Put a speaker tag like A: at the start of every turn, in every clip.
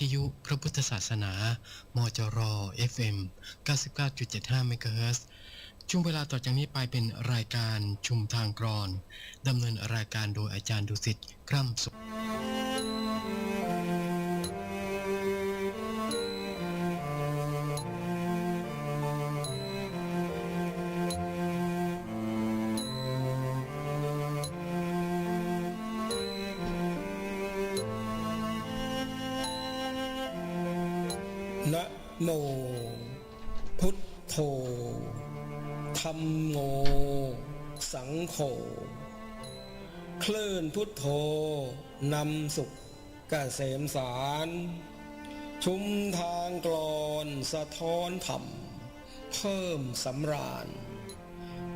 A: ทยุพระพุทธศาสนา มจร FM 99.75เมกะเฮิรตซ์ช่วงเวลาต่อจากนี้ไปเป็นรายการชุมทางกรอนดำเนินรายการโดยอาจารย์ดุสิตกร่ำสุข
B: นำสุขกเกษมสาร ชุมทางกลอนสะท้อนธรรม เพิ่มสำราญ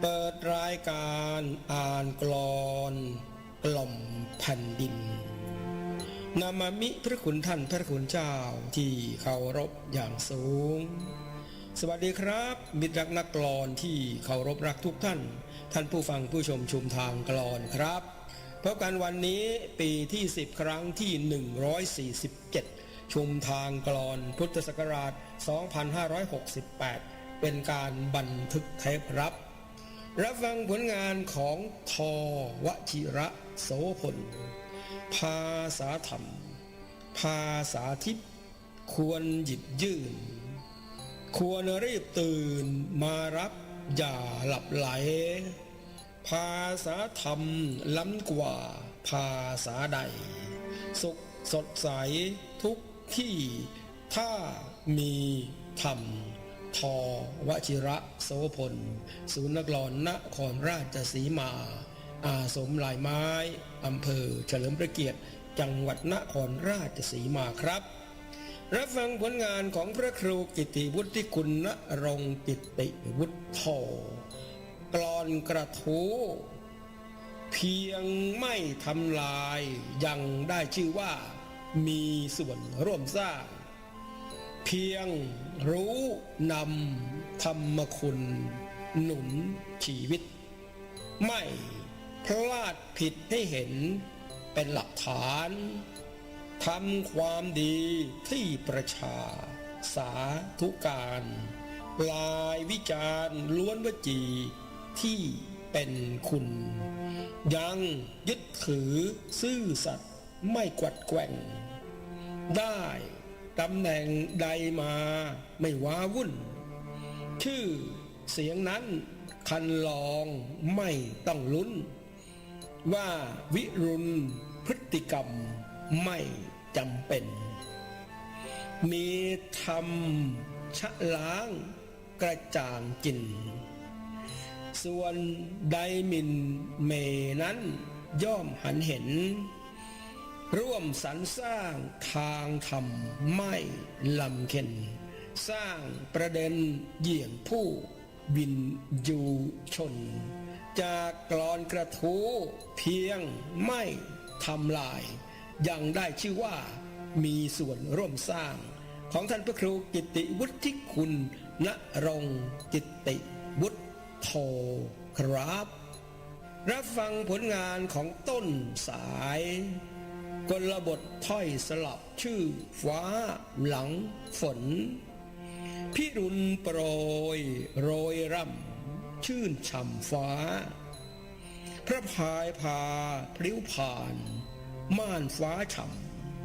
B: เปิดรายการอ่านกลอนกล่อมแผ่นดินนามามิพระคุณท่านพระคุณเจ้าที่เคารพอย่างสูง สวัสดีครับ มิตรรักนักกลอนที่เคารพรักทุกท่าน ท่านผู้ฟังผู้ชมชุมทางกลอนครับ พบกันวันนี้ปีที่ 10 ครั้งที่ 147 ชุมทางกลอนพุทธศักราช 2568 เป็นการบันทึกเทปรับ รับฟังผลงานของทอวชิระโสพล ภาษาธรรม ภาษาทิพย์ควรหยิบยื่น ควรรีบตื่นมารับอย่าหลับไหล ภาษาธรรมล้ำกว่า ภาษาใด สุขสดใสทุกที่ ถ้ามีธรรม ทอวชิระโสพล ศูนย์นักลอนนครราชสีมา อาสมลายไม้ อำเภอเฉลิมพระเกียรติ จังหวัดนครราชสีมาครับ รับฟังผลงานของพระครูกิติวุฒิคุณณรงกิติวุฒโธ กลอนกระทู้เพียงไม่ทำลายยังได้ชื่อว่า มีส่วนร่วมสร้าง เพียงรู้นำธรรมคุณ หนุนชีวิต ไม่พลาดผิดให้เห็นเป็นหลักฐานทำความดีที่ประชา สาธุการ ลายวิจารณ์ล้วนวจี ที่เป็นคุณ ยังยึดถือซื่อสัตย์ไม่กวัดแกว่ง ได้ตำแหน่งใดมาไม่ว้าวุ่น ชื่อเสียงนั้นคันลองไม่ต้องลุ้น ว่าวิรุณพฤติกรรมไม่จำเป็น มีธรรมชะล้างกระจ่างกิน ส่วนไดหมินเมนั้นย่อมหันเห็น ร่วมสรรสร้างทางธรรมไม่ลำเข็น สร้างประเด็นเหยี่ยงผู้บินยูชน จากกรอนกระทู้เพียงไม่ทำลาย ยังได้ชื่อว่ามีส่วนร่วมสร้าง ของท่านพระครูกิติวุฒิคุณณรงค์กิติวุฒิ โทครับ รับฟังผลงานของต้นสายกลบทถ้อยสลับชื่อฟ้าหลังฝน พิรุณโปรย โรยร่ำชื่นช่ำฟ้า พระพายพาพลิ้วผ่าน ม่านฟ้าฉ่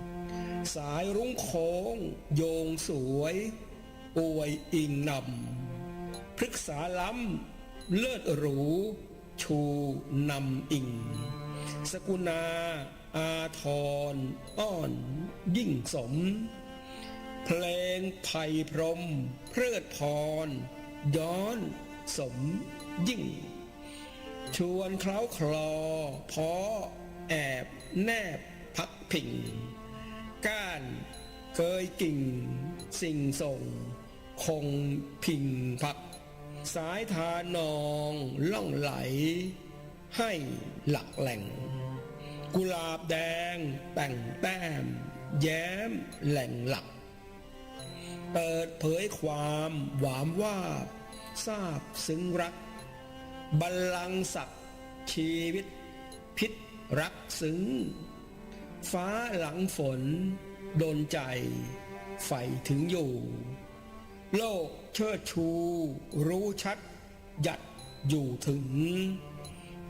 B: ำสายรุ้งโค้ง โยงสวยอวยอิงนำพฤกษาล้ำ เลิศหรู ชูนำอิง สกุณา อาทรอ้อน ยิ่งสม เพลงไผ่พรม เพลิดพร ย้อน สม ยิ่ง ชวนเคล้าคลอ พอ แอบ แนบ พักพิง ก้าน เคยกิ่ง สิ่งส่ง คงพิงพัก สายทานองล่องไหล ให้หลักแหล่ง กุหลาบแดงแต่งแต้ม แย้มแหล่งหลัก เปิดเผยความหวามว่าทราบซึ้งรัก บัลลังศักดิ์ชีวิต พิษรักซึ้ง ฟ้าหลังฝน โดนใจ ใฝ่ถึงอยู่ โลกเชิดชู รู้ชัด หยัดอยู่ถึง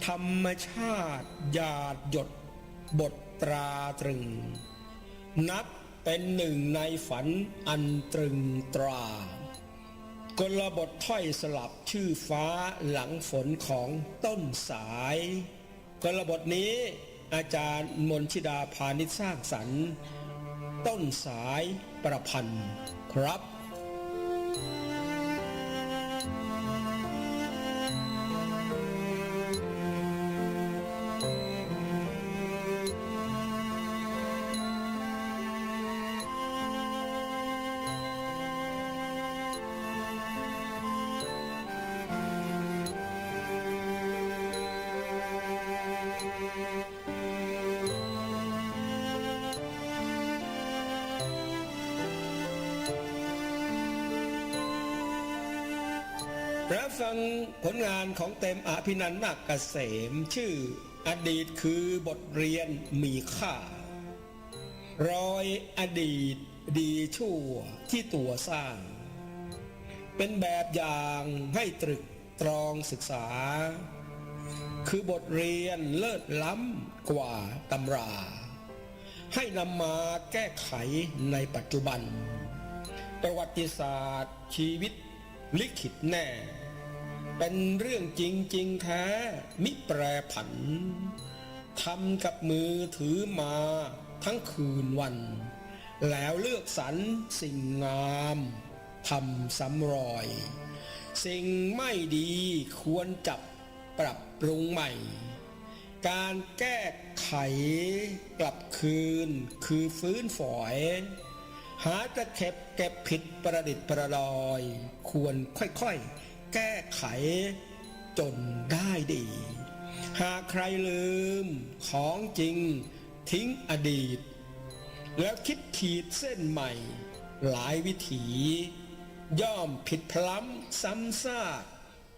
B: ธรรมชาติหยาดหยด บทตราตรึง นับเป็นหนึ่งในฝันอันตรึงตรากลบทถ้อยสลับชื่อฟ้าหลังฝนของต้นสายกลบทนี้อาจารย์มนชิดาพาณิชสร้างสรรค์ ต้นสายประพันธ์ครับรับ Thank you. านของเต็มอภินันนาคเกษมชื่ออดีตคือบทเรียนมีค่า รอยอดีตดีชั่วที่ตัวสร้าง เป็นแบบอย่างให้ตรึกตรองศึกษา คือบทเรียนเลิศล้ำกว่าตำรา ให้นำมาแก้ไขในปัจจุบัน ประวัติศาสตร์ชีวิตลิขิตแน่ เป็นเรื่องจริงจริงแท้ มิแปรผันทำกับมือถือมาทั้งคืนวัน แล้วเลือกสรรสิ่งงามทำซ้ำรอย สิ่งไม่ดีควรจับปรับปรุงใหม่ การแก้ไขกลับคืนคือฟื้นฝอย หาตะเข็บเก็บผิดประดิษฐ์ประดอย ควรค่อยๆ แก้ไขจนได้ดี หากใครลืมของจริงทิ้งอดีต แล้วคิดขีดเส้นใหม่ หลายวิถี ย่อมผิดพล้ำซ้ำซาก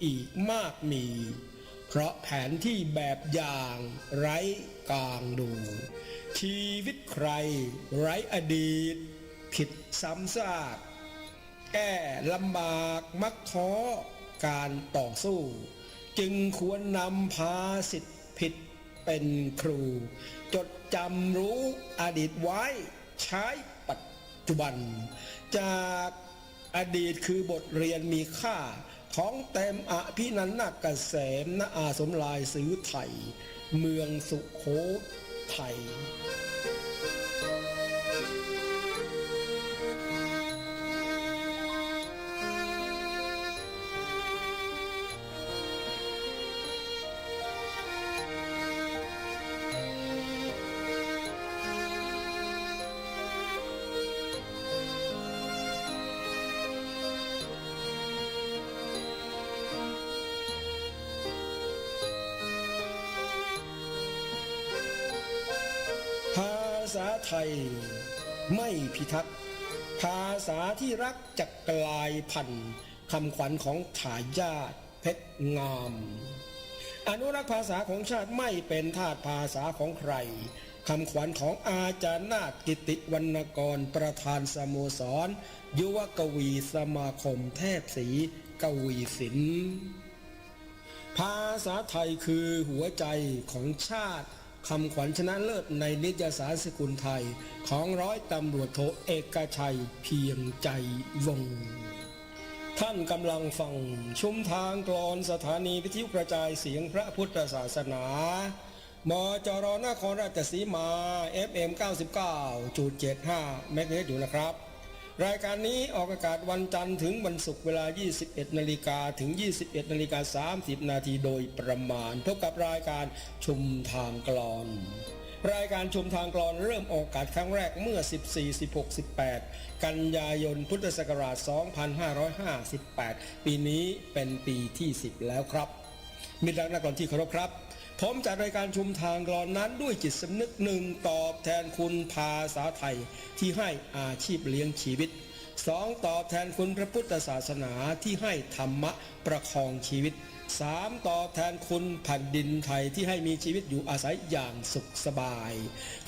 B: อีกมากมี เพราะแผนที่แบบอย่างไร้กลางดู ชีวิตใครไร้อดีต ผิดซ้ำซาก แก้ลำบากมักท้อ การต่อสู้ จึงควรนำพาสิทธิผิดเป็นครู จดจำรู้อดีตไว้ใช้ปัจจุบัน จากอดีตคือบทเรียนมีค่าของเต็มอภินันนาเกษมณอาสมลายซื้อไทย เมืองสุโขทัย ยไม่พิทักษ์ภาษาที่รักจะกลายพันธุ์คำขวัญของทายาทเพชรงาม อนุรักษ์ภาษาของชาติไม่เป็นทาสภาษาของใครคำขวัญของอาจารย์นาถกิติวรรณกรประธานสโมสร ยุวกวีสมาคมเทพศรีกวีศิลป์ภาษาไทยคือหัวใจของชาติ คำขวัญชนะเลิศในนิตยสารสกุลไทยของร้อยตำรวจโทเอกชัยเพียงใจวง ท่านกำลังฟังชุมทางกลอนสถานีวิทยุกระจายเสียงพระพุทธศาสนามจรนครราชสีมา FM 99.75 เมกะเฮิรตซ์อยู่นะครับ รายการนี้ออกอากาศวันจันทร์ถึงวันศุกร์เวลา 21 นาฬิกาถึง 21 นาฬิกา 30 นาทีโดยประมาณพบกับรายการชุมทางกลอน รายการชุมทางกลอนเริ่มออกอากาศครั้งแรกเมื่อ 14 16 18 กันยายนพุทธศักราช 2558 ปีนี้เป็นปีที่ 10 แล้วครับมิตรรักนักกลอนที่เคารพครับ ผมจัดรายการชุมทางกลอนนั้นด้วยจิตสำนึกหนึ่งตอบแทนคุณภาษาไทยที่ให้อาชีพเลี้ยงชีวิตสองตอบแทนคุณพระพุทธศาสนาที่ให้ธรรมะประคองชีวิตสามตอบแทนคุณแผ่นดินไทยที่ให้มีชีวิตอยู่อาศัยอย่างสุขสบาย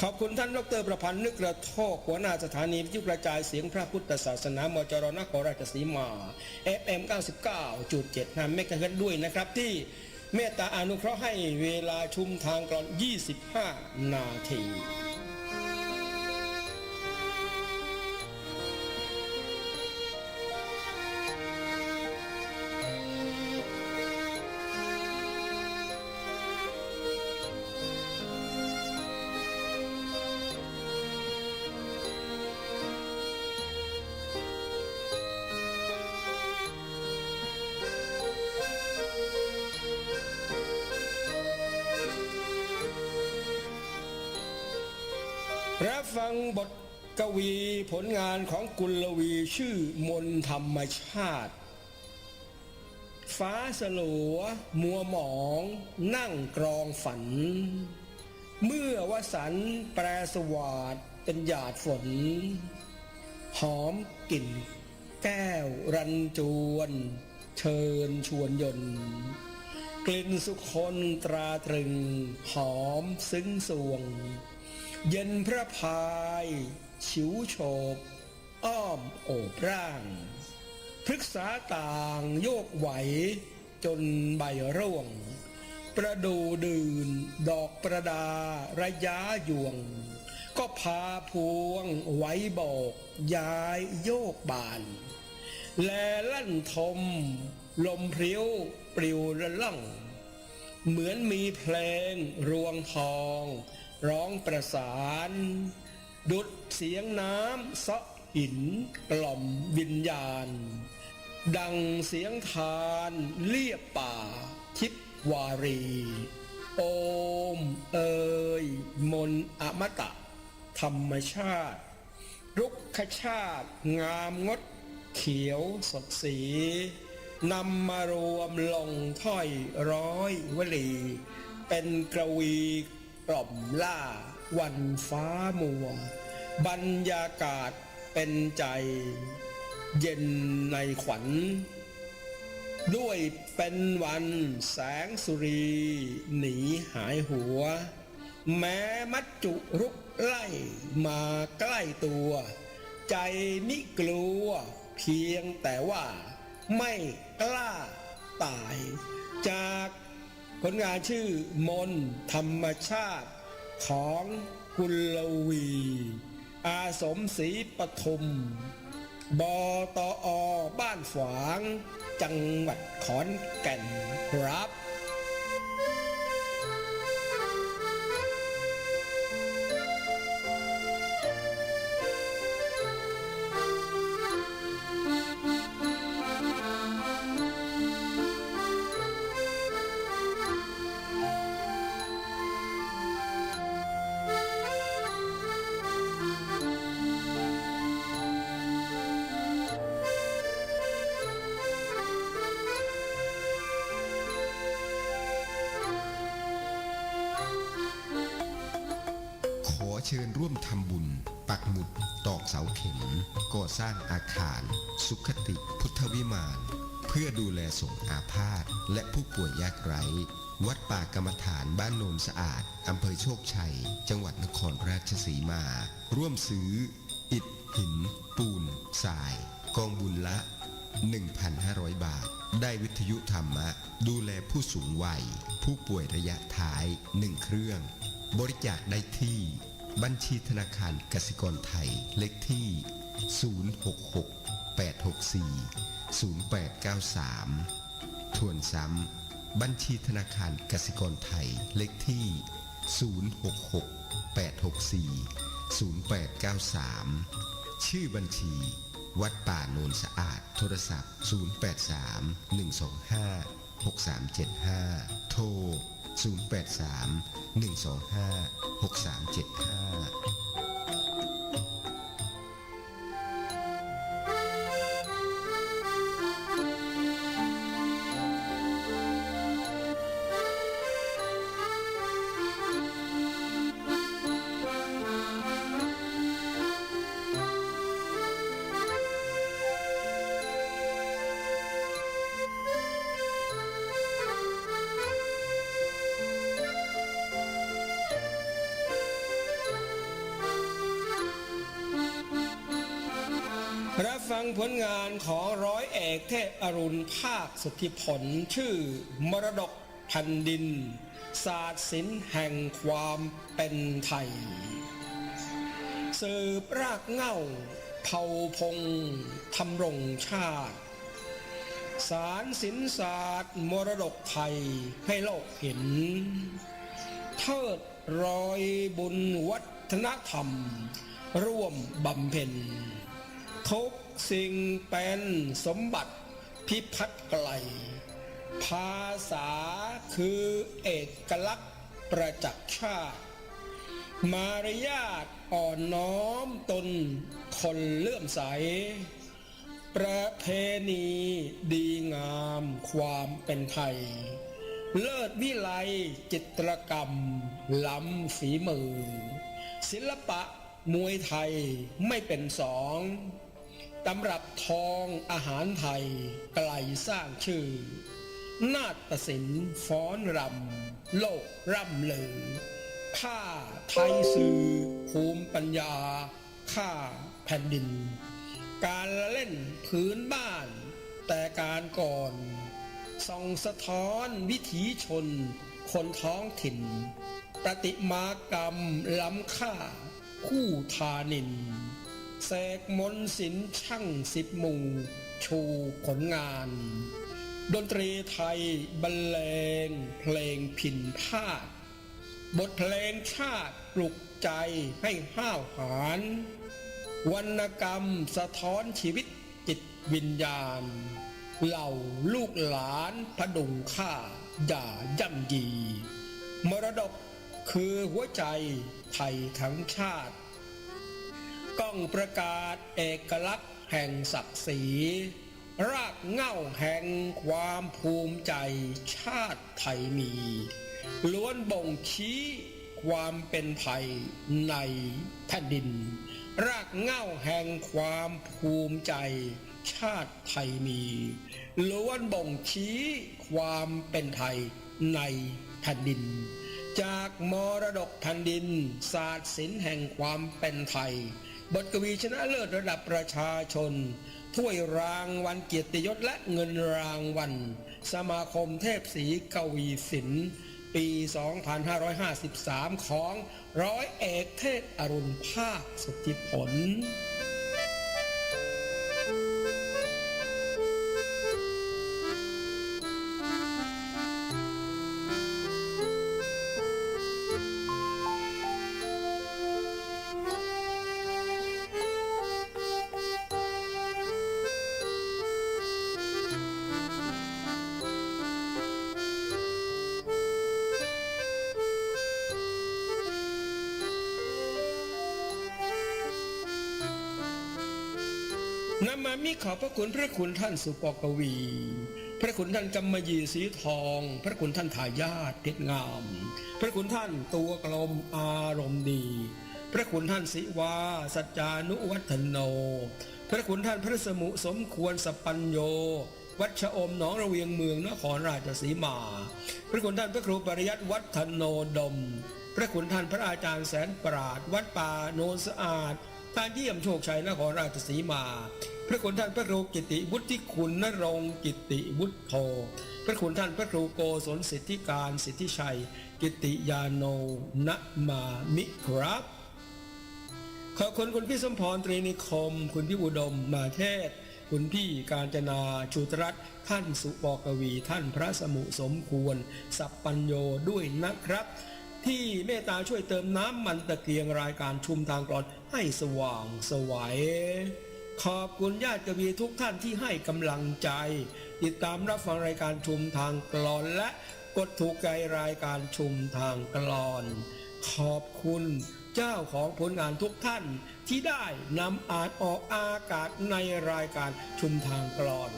B: ขอบคุณท่านดรประพันธ์นึกกระโทกหัวหน้าสถานีวิทยุกระจายเสียงพระพุทธศาสนามจรนครราชสีมา FM 99.7นะเมกะเฮิรตด้วยนะครับที่ เมตตาอนุเคราะห์ให้เวลาชุมทางกรอน 25 นาที รับฟังบทกวีผลงานของกุลวีชื่อมนธรรมชาติ ฟ้าสลัว มัวหมอง นั่งกรองฝัน เมื่อวสันแปรสวาดเป็นหยาดฝน หอมกลิ่น แก้วรันจวน เชิญชวนยนต์กลิ่นสุคนตราตรึง หอมซึ้งสวง เย็นพระพาย ฉิวโฉบอ้อมโอบร่างพฤกษาต่างโยกไหว จนใบร่วง ประดูดื่น ดอกประดาระยะยวง ก็พาพวงไว้บอกย้ายโยกบาน แลลั่นทม ลมพริ้วปลิวระล่อง เหมือนมีเพลงรวงทอง ร้องประสาน ดุดเสียงน้ำเสาะหินกล่อมวิญญาณ ดังเสียงทานเลียบป่า ทิพวารี โอมเอยมนอมตะ ธรรมชาติ รุกขชาติงามงดเขียวสดสีนำมารวมลงถ้อยร้อยวลี เป็นกระวี กล่อมล่าวันฟ้ามัว บรรยากาศเป็นใจเย็นในขวัญ ด้วยเป็นวันแสงสุรี หนีหายหัว แม้มัจจุรุกไล่มาใกล้ตัว ใจมิกลัว เพียงแต่ว่าไม่กล้าตายจาก ผลงานชื่อมนธรรมชาติของกุลวี อาสมศรีปทุม บตอบ้านฝาง จังหวัดขอนแก่นครับ
C: เชิญร่วมทำบุญ ปักหมุดตอกเสาเข็ม ก่อสร้างอาคาร สุขติพุทธวิมาน เพื่อดูแลสงอาพาธและผู้ป่วยยากไร้ วัดป่ากรรมฐานบ้านโนนสะอาดอำเภอโชคชัย จังหวัดนครราชสีมา ร่วมซื้อ อิฐ หิน ปูนทราย กองบุญละ 1,500 บาท ได้วิทยุธรรมะ ดูแลผู้สูงวัย ผู้ป่วยระยะท้าย1เครื่องบริจาคได้ที่ บัญชีธนาคารกสิกรไทย เลขที่ 066 864 0893 ทวนซ้ำ บัญชีธนาคารกสิกรไทย เลขที่ 066 864 0893 ชื่อบัญชี วัดป่าโนนสะอาด โทรศัพท์ 083 125 6375 โทร 083 125 6375
B: รับฟังผลงานของร้อยเอกเทพอรุณภาคสุทธิผลชื่อ มรดกแผ่นดิน ศาสตร์ศิลป์แห่งความเป็นไทย สืบรากเง้าเผ่าพงทำรงชาติ สารศิลศาสตร์มรดกไทยให้โลกเห็น เทิดรอยบุญวัฒนธรรม ร่วมบำเพ็ญ ทุกสิ่งเป็นสมบัติพิพัฒน์ไกล ภาษาคือเอกลักษณ์ประจักษ์ชาติ มารยาทอ่อนน้อมตนคนเลื่อมใส ประเพณีดีงามความเป็นไทย เลิศวิไลจิตรกรรม ล้ำฝีมือ ศิลปะมวยไทยไม่เป็นสอง ตำรับทองอาหารไทย ไกลสร้างชื่อ นาฏศิลป์ฟ้อนรำ โลกร่ำลือผ้าไทยสื่อภูมิปัญญา ข้าแผ่นดิน การเล่นพื้นบ้าน แต่การก่อนส่องสะท้อนวิถีชน คนท้องถิ่น ประติมากรรมล้ำค่าคู่ทานิน แสกมนต์ศิลป์ช่างสิบหมู่ ชูผลงาน ดนตรีไทยบรรเลงเพลงพินพาด บทเพลงชาติปลุกใจให้ห้าวหาญวรรณกรรมสะท้อนชีวิตจิตวิญญาณ เหล่าลูกหลานพดุงค่าอย่าย่ำยี มรดกคือหัวใจไทยทั้งชาติ ก้องประกาศเอกลักษณ์แห่งศักดิ์ศรีรากเง้าแห่งความภูมิใจชาติไทยมี ล้วนบ่งชี้ความเป็นไทยในแผ่นดิน รากเง้าแห่งความภูมิใจชาติไทยมี ล้วนบ่งชี้ความเป็นไทยในแผ่นดิน จากมรดกแผ่นดิน ศาสตร์ศิลป์แห่งความเป็นไทย บทกวีชนะเลิศระดับประชาชน ถ้วยรางวัลเกียรติยศและเงินรางวัล สมาคมเทพศรีกวีศิลป์ปี 2553 ของร้อยเอกเทพอรุณภาคสุทธิผล นำมามิขอพระคุณพระคุณท่านสุปกวี พระคุณท่านกำมะยีสีทอง พระคุณท่านทายาทเพชรงาม พระคุณท่านตัวกลมอารมณ์ดี พระคุณท่านศิวาสัจจานุวัฒโน พระคุณท่านพระสมุสมควรสปัญโย วัชอมหนองระเวียงเมืองนครราชสีมา พระคุณท่านพระครูปริยัติวัฒโนดม พระคุณท่านพระอาจารย์แสนปราดวัดป่าโนนสะอาด ท่านเยี่ยมโชคชัยนครราชสีมา พระคุณท่านพระครูกิติวุฒิคุณนรงกิติวุฒโธพระคุณท่านพระครูโกศลสิทธิการสิทธิชัย กิติยาโนนะมามิครับ ขอบคุณคุณพี่สมพรตรีนิคม คุณพี่อุดมมาเทศ คุณพี่การจนาชูตรัตท่านสุปกวีท่านพระสมุสมควร สัพปัญโยด้วยนะครับ ที่เมตตาช่วยเติมน้ำมันตะเกียงรายการชุมทางกรอน ให้สว่างสวัยขอบคุณญาติกวีทุกท่านที่ให้กำลังใจ ติดตามรับฟังรายการชุมทางกลอน และกดถูกใจรายการชุมทางกลอน ขอบคุณเจ้าของผลงานทุกท่านที่ได้นำอ่านออกอากาศในรายการชุมทางกลอน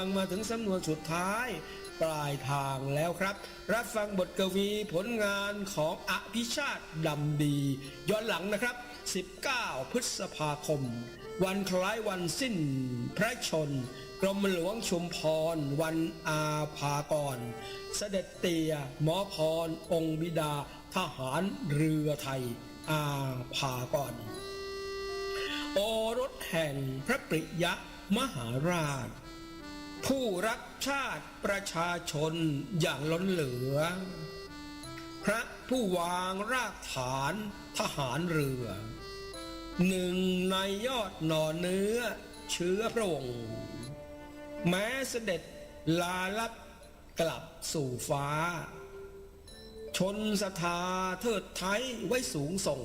B: างมาถึงสำนวนสุดท้าย ปลายทางแล้วครับ รับฟังบทกวีผลงานของอภิชาติดำดี ย้อนหลังนะครับ 19 พฤษภาคม วันคล้ายวันสิ้น พระชน กรมหลวงชุมพร วันอาภากร เสด็จเตียหมอพร องค์บิดา ทหารเรือไทย อาภากรโอรสแห่งพระปริยะมหาราช ผู้รักชาติประชาชนอย่างล้นเหลือ พระผู้วางรากฐานทหารเรือ หนึ่งในยอดหน่อเนื้อเชื้อพระองค์แม้เสด็จลาลับกลับสู่ฟ้า ชนสถาเทิดไทยไว้สูงส่ง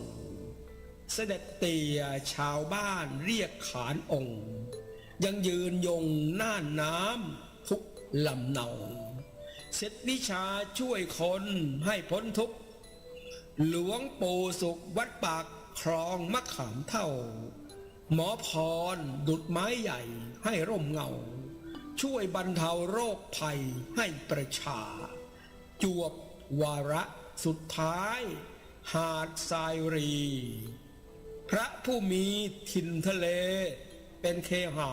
B: เสด็จเตี่ยชาวบ้านเรียกขานองค์ ยังยืนยงน่านน้ำทุกลำเนาเสร็จวิชาช่วยคนให้พ้นทุกข์หลวงปู่สุขวัดปากคลองมะขามเท่า หมอพรดุดไม้ใหญ่ให้ร่มเงา ช่วยบรรเทาโรคภัยให้ประชา จวบวาระสุดท้าย หาดทรายรี พระผู้มีถิ่นทะเล เป็นเคหา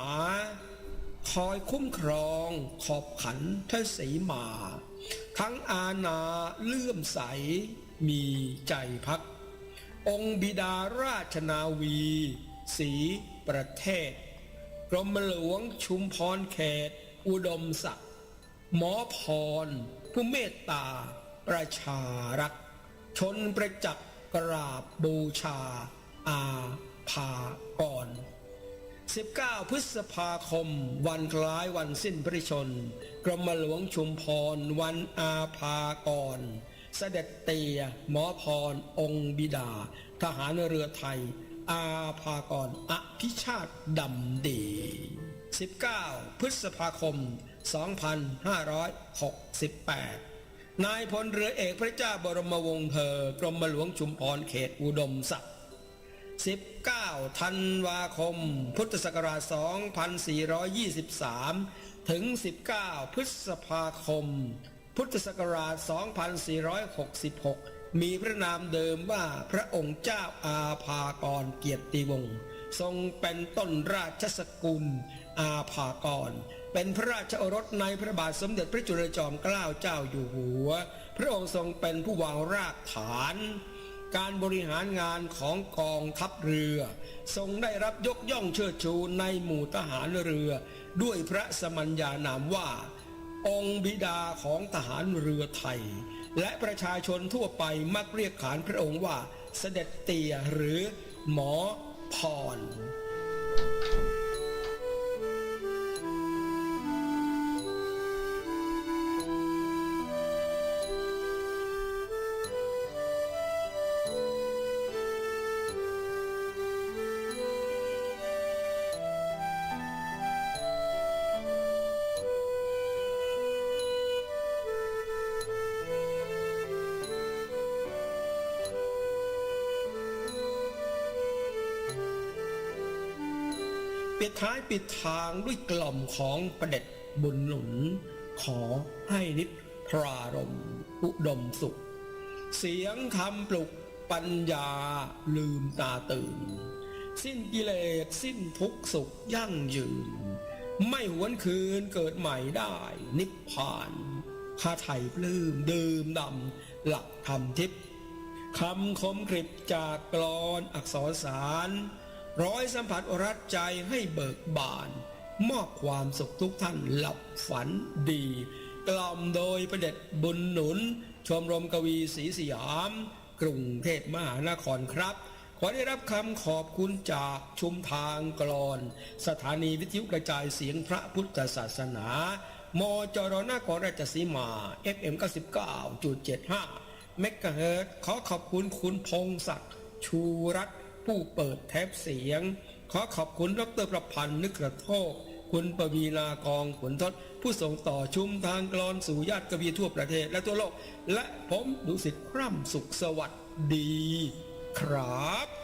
B: คอยคุ้มครองขอบขันทศีมา ทั้งอาณาเลื่อมใสมีใจพัก องค์บิดาราชนาวี สีประเทศ กรมหลวงชุมพรเขต อุดมศักดิ์หมอพร ผู้เมตตา ประชารัก ชนประจักษ์กราบบูชา อาภากร 19 พฤษภาคม วันคล้ายวันสิ้นพระชน กรมหลวงชุมพร วันอาภากร เสด็จเตีย หมอพร องค์บิดา ทหารเรือไทย อาภากรอภิชาติดำดี 19 พฤษภาคม 2568นายพลเรือเอกพระเจ้าบรมวงศ์เธอกรมหลวงชุมพรเขตอุดมศักดิ์ 19ธันวาคม พุทธศักราช 2423 ถึง 19 พฤษภาคม พุทธศักราช 2466 มีพระนามเดิมว่าพระองค์เจ้าอาภากรเกียรติวงศ์ทรงเป็นต้นราชสกุลอาภากร เป็นพระราชโอรสในพระบาทสมเด็จพระจุลจอมเกล้าเจ้าอยู่หัว พระองค์ทรงเป็นผู้วางรากฐาน การบริหารงานของกองทัพเรือ ทรงได้รับยกย่องเชิดชูในหมู่ทหารเรือ ด้วยพระสมัญญานามว่า องค์บิดาของทหารเรือไทย และประชาชนทั่วไปมักเรียกขานพระองค์ว่าเสด็จเตี่ยหรือหมอพร ปิดท้ายปิดทางด้วยกล่อมของประเด็จบุญหนุน ขอให้นิพรารมอุดมสุข เสียงคำปลุกปัญญาลืมตาตื่น สิ้นกิเลสสิ้นทุกขสุขยั่งยืน ไม่หวนคืนเกิดใหม่ได้ นิพพานข้าไทยปลื้มดื่มดำหลักธรรมทิพย์คำคมกริบจากกลอนอักษรสาร ร้อยสัมผัสรัดใจให้เบิกบาน มอบความสุขทุกท่านหลับฝันดี กล่อมโดยประเด็จบุญหนุน ชมรมกวีศรีสยาม กรุงเทพมหานครครับ ขอได้รับคำขอบคุณจากชุมทางกลอน สถานีวิทยุกระจายเสียงพระพุทธศาสนา มจรนาครราชสีมา FM 99.75เมกะเฮิรตซ์ขอขอบคุณคุณพงศักดิ์ชูรัตน์ ผู้เปิดแท็บเสียง ขอขอบคุณดรประพันธ์นึกกระโทกคุณปวีณากองขุนทศ ผู้ส่งต่อชุมทางกรอนสู่ญาติกวีทั่วประเทศและทั่วโลก และผมดุสิตคร่ำสุขสวัสดี ครับ